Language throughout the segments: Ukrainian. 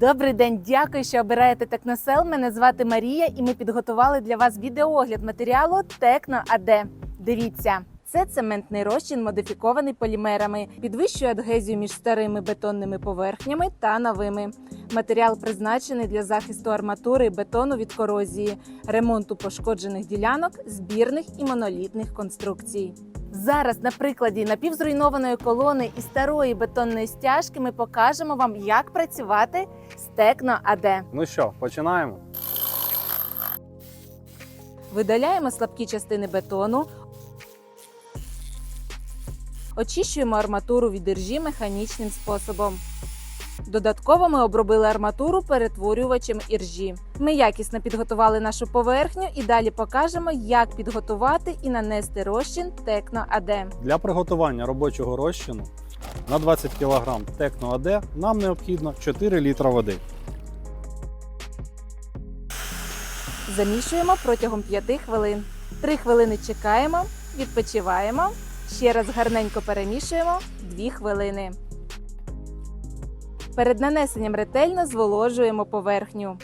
Добрий день, дякую, що обираєте Техносел. Мене звати Марія, і ми підготували для вас відеоогляд матеріалу Техно АД. Дивіться. Це цементний розчин, модифікований полімерами, підвищує адгезію між старими бетонними поверхнями та новими. Матеріал призначений для захисту арматури і бетону від корозії, ремонту пошкоджених ділянок, збірних і монолітних конструкцій. Зараз на прикладі напівзруйнованої колони і старої бетонної стяжки ми покажемо вам, як працювати з Техно АД. Ну що, починаємо? Видаляємо слабкі частини бетону, очищуємо арматуру від іржі механічним способом. Додатково ми обробили арматуру перетворювачем іржі. Ми якісно підготували нашу поверхню і далі покажемо, як підготувати і нанести розчин Техно АД. Для приготування робочого розчину на 20 кг Техно АД нам необхідно 4 літра води. Замішуємо протягом 5 хвилин. 3 хвилини чекаємо, відпочиваємо. Ще раз гарненько перемішуємо 2 хвилини. Перед нанесенням ретельно зволожуємо поверхню.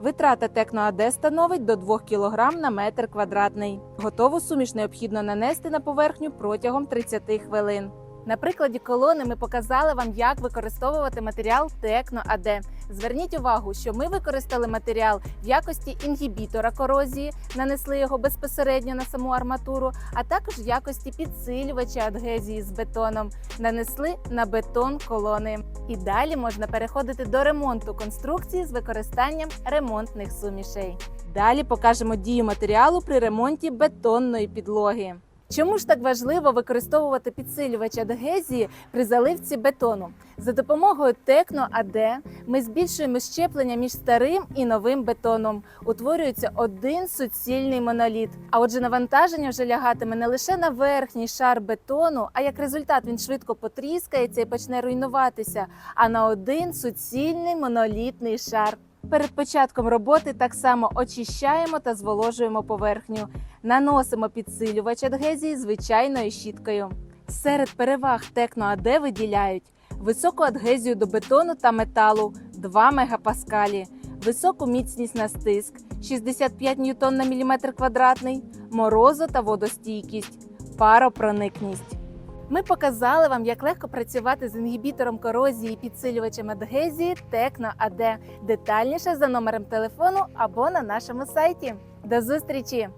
Витрата Текноаде становить до 2 кг на метр квадратний. Готову суміш необхідно нанести на поверхню протягом 30 хвилин. На прикладі колони ми показали вам, як використовувати матеріал Техно АД. Зверніть увагу, що ми використали матеріал в якості інгібітора корозії, нанесли його безпосередньо на саму арматуру, а також в якості підсилювача адгезії з бетоном, нанесли на бетон колони. І далі можна переходити до ремонту конструкції з використанням ремонтних сумішей. Далі покажемо дію матеріалу при ремонті бетонної підлоги. Чому ж так важливо використовувати підсилювач адгезії при заливці бетону? За допомогою Техно АД ми збільшуємо щеплення між старим і новим бетоном. Утворюється один суцільний моноліт. А отже, навантаження вже лягатиме не лише на верхній шар бетону, а як результат він швидко потріскається і почне руйнуватися, а на один суцільний монолітний шар. Перед початком роботи так само очищаємо та зволожуємо поверхню. Наносимо підсилювач адгезії звичайною щіткою. Серед переваг Техно АД виділяють високу адгезію до бетону та металу 2 мегапаскалі, високу міцність на стиск 65 ньютон на міліметр квадратний, морозу та водостійкість, паропроникність. Ми показали вам, як легко працювати з інгібітором корозії підсилювачем адгезії Текно АД. Детальніше за номером телефону або на нашому сайті. До зустрічі!